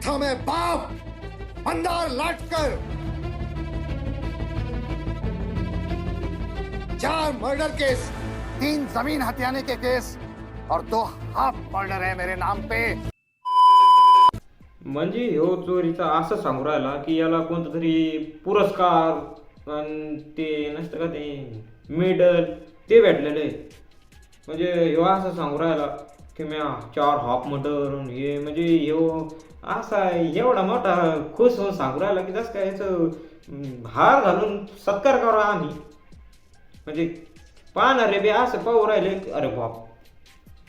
था मैं बाप मंदार लाटकर। चार मर्डर केस तीन जमीन हथियाने के केस और दो हाफ मर्डर है मेरे नाम पे। म्हणजे ह्यो चोरीचा असं सांगू राहिला की याला कोणता तरी पुरस्कार आणि ते नसतं का ते मेडल ते भेटलेलं. आहे म्हणजे ह्यो असं सांगू राहिला की मी चार हाफ मटर हे म्हणजे येऊ असा एवढा मोठा खुश होऊन सांगू राहिला की जसं काय याचं हार घालून सत्कार करा आम्ही म्हणजे पाहणारे बी असं पाहू राहिले अरे बाप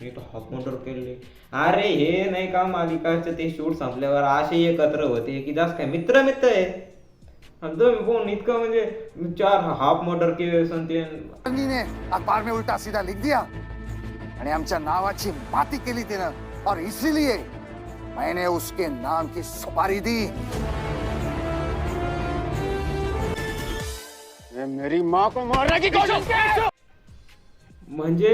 मी तर हाफ मोटर केले अरे हे नाही का मालिकाचं ते शूट संपल्यावर असे एकत्र होते की जास्त काय मित्र मित्र आहे आणि तुम्ही फोन इतकं म्हणजे चार हाफ मोटर केले ते रंगी अखबार में सीधा लिख दिया। आणि आमच्या नावाची माती केली तिनं. और इसीलिए मैंने उसके नाम की सुपारी दी. मेरी माँ को मारने की कोशिश हो। म्हणजे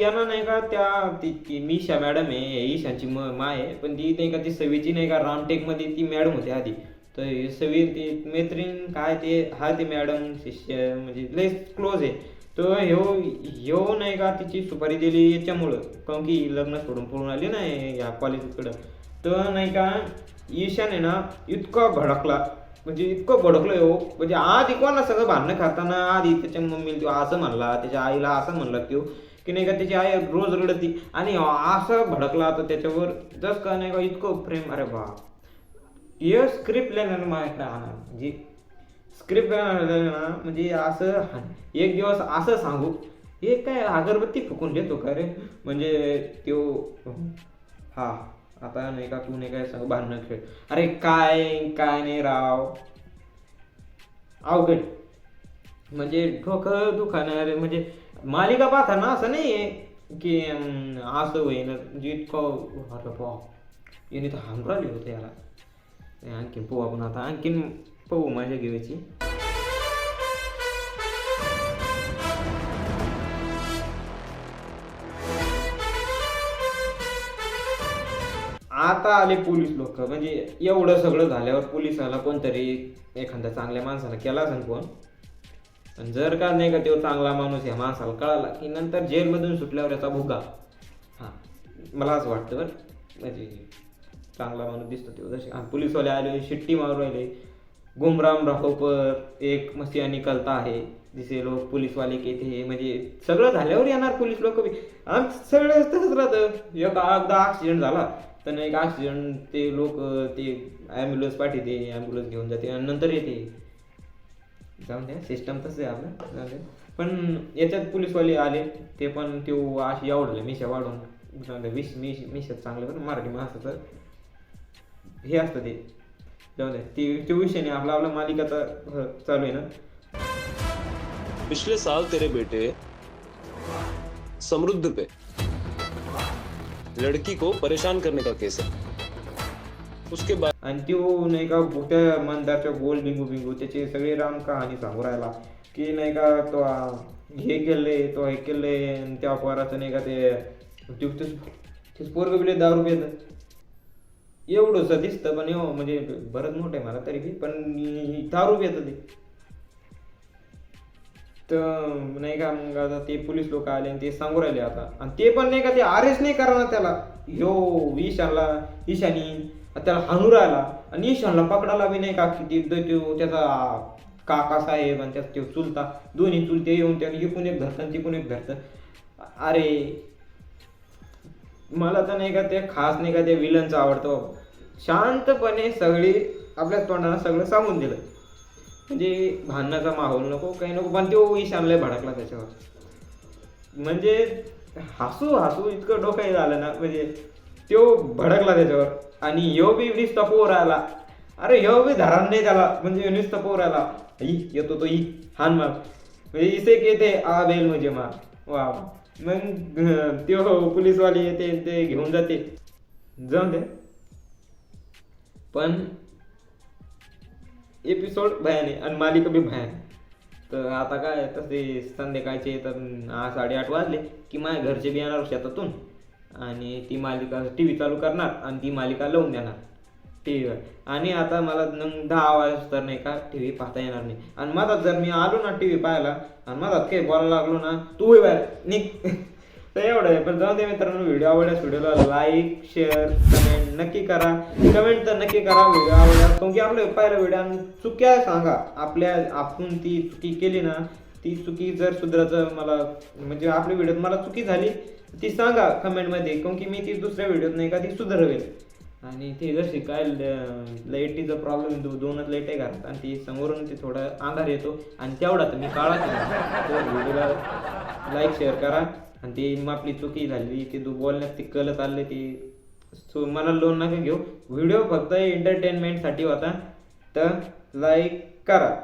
यांना नाही का त्या ती ती मीशा मॅडम आहे ईशाची म माय आहे. पण ती नाही का ती सवीची नाही का रामटेकमध्ये ती मॅडम होती आधी. तर सवी ती मैत्रीण काय ते हा ती मॅडम शिष्य म्हणजे लय क्लोज आहे. तर ह्यो ह्यो नाही का तिची सुपारी दिली याच्यामुळं. काऊन की लग्न सोडून पळून आली ना या कॉलेजकडं. तर नाही का ईशान आहे ना इतका भडकला. म्हणजे इतकं भडकलं हो म्हणजे आधी कोणा सगळं भांडणं खाताना आधी त्याच्या मम्मीला तो असं म्हणला त्याच्या आईला असं म्हणला तो की नाही का त्याची आई रोज रडती. आणि असं भडकला तर त्याच्यावर. जस का नाही का इतकं प्रेम अरे बा हे स्क्रिप्ट लिहिण्यानं माहीत आणा म्हणजे स्क्रिप्ट ना म्हणजे असं एक दिवस असं सांगू हे काय अगरबत्ती फुकून देतो का रे? म्हणजे त्यो हा आता नाही का तू नाही काय सांग भांडणं खेळ. अरे काय काय नाही राव. अवघड. म्हणजे डोकं दुखाणार म्हणजे मालिका पाहता ना असं नाही आहे की असं होईन म्हणजे इतकं अरे बाप. याने तर हाम राहिली होते याला. आणखीन पोहा पण आता आणखीन पाहू माझ्या घेवायची आता आले पोलीस लोक. म्हणजे एवढं सगळं झाल्यावर पोलिसाला कोणतरी एखाद्या चांगल्या माणसाला केला असेल फोन. पण जर का नाही का तो चांगला माणूस या माणसाला कळाला की नंतर जेलमधून सुटल्यावर याचा भुगा. हां मला असं वाटतं बरं. म्हणजे चांगला माणूस दिसतो तो. जसे आणि पोलीसवाले आले शिट्टी मारू राहिले. गुमराम राहो पर एक मसिया निकलता आहे. जिसे लोक पोलीसवाले के थे म्हणजे सगळं झाल्यावर येणार पोलीस लोक बी. सगळं तसंच राहतं. एक एकदा ॲक्सिडेंट झाला तर एक ॲक्सिडेंट ते लोक ते ॲम्ब्युलन्स पाठवते ॲम्ब्युलन्स घेऊन जाते आणि नंतर येते. जाऊन द्या सिस्टम तसं आहे आपलं. चालेल द्या. पण याच्यात पोलीसवाले आले ते पण ते अशी आवडले मिशा वाढून. जाऊ द्या विश मिश मिशात चांगलं पण मराठी माणसाचं. हे असतं ते. जाऊ द्या ते ते विषय नाही आपला आपला मालिकाचा चालू आहे ना? पिछले साल तेरे बेटे समृद्ध पे लड़की को परेशान करने का केस है। उसके बाद आणि तो नाही का त्या मंदारच्या गोल बिंगू बिंगू त्याचे सगळे राम कहाणी सांगू राहिला. की नाही का तो हे केलंय तो हे आणि त्या पोराचं नाही का ते तेच पोरग बिले दारू पेत एवढंसं दिसतं पण एव म्हणजे बरंच मोठं आहे मला तरी बी पण दारू येतं ते तर नाही का मग आता ते पोलीस लोक आले आणि ते सांगू राहिले आता. आणि ते पण नाही का ते अरेस्ट नाही करणार त्याला. यो ईशानला ईशानी त्याला हाणू राहिला. आणि ईशानला पकडायला बी नाही का की तो त्याचा काका साहेब आणि त्याचा तो चुलता. दोन्ही चुलते येऊन त्याला इकून एक धरतं तिकून एक धरतं. अरे मला तर नाही का ते खास नाही का ते विलनचं आवडतो शांतपणे सगळी आपल्या तोंडाला सगळं सांगून दिलं. म्हणजे भांडणाचा माहोल नको काही नको पण तो ईशानला भडकला त्याच्यावर. म्हणजे हसू हसू इतकं डोकं झालं ना म्हणजे तो भडकला त्याच्यावर. आणि यो बी वीस पोर आला. अरे यो बी धरान नाही त्याला म्हणजे वीस पोर आला. ई येतो तो ई हान मार. म्हणजे इसे के ते आ बेल म्हणजे मार. वा. मग अं, त्यो पोलीसवाले येते ते घेऊन जाते. जाऊन दे. पण एपिसोड भयान आहे आणि मालिका बी भयान. तर आता काय तसे संध्याकाळचे तर आ- साडेआठ वाजले की माझ्या घरचे बी येणार शेतातून. आणि ती मालिका टी व्ही चालू करणार आणि ती मालिका लावून देणार. टी व्हीवर आणि आता मला मग दहा वाजता तर नाही का टी व्ही पाहता येणार नाही. आणि मधात जर मी आलो ना टी व्ही पाहायला आणि मधात काही बोलायला लागलो ना तू होय बाहेर निघ. तर एवढं आहे. पण जाऊ दे मित्रांनो व्हिडिओ आवडल्यास व्हिडिओला लाईक शेअर कमेंट नक्की करा. कमेंट तर नक्की करा व्हिडिओ आवडल्यास कारण की आपलं पहिला व्हिडिओ आणि चुक्या सांगा. आपल्या आपण ती चुकी केली ना ती चुकी जर सुधारायचं मला म्हणजे आपल्या व्हिडिओत मला चुकी झाली ती सांगा कमेंटमध्ये. कारण की मी ती दुसऱ्या व्हिडिओत नाही का ती सुधारवेल. आणि ते जशी काय लाईटीचा प्रॉब्लेम दो दोनच लाइट आहे घरात. आणि ती समोरून ते थोडा अंधार येतो. आणि तेवढा तर मी काळाच व्हिडिओला लाईक शेअर करा. आणि ती आपली चुकी झाली ती तू बोलण्यात ती कलत आले ती सो मला लोन नका घेऊ. व्हिडिओ फक्त एंटरटेनमेंटसाठी होता. तर लाईक करा.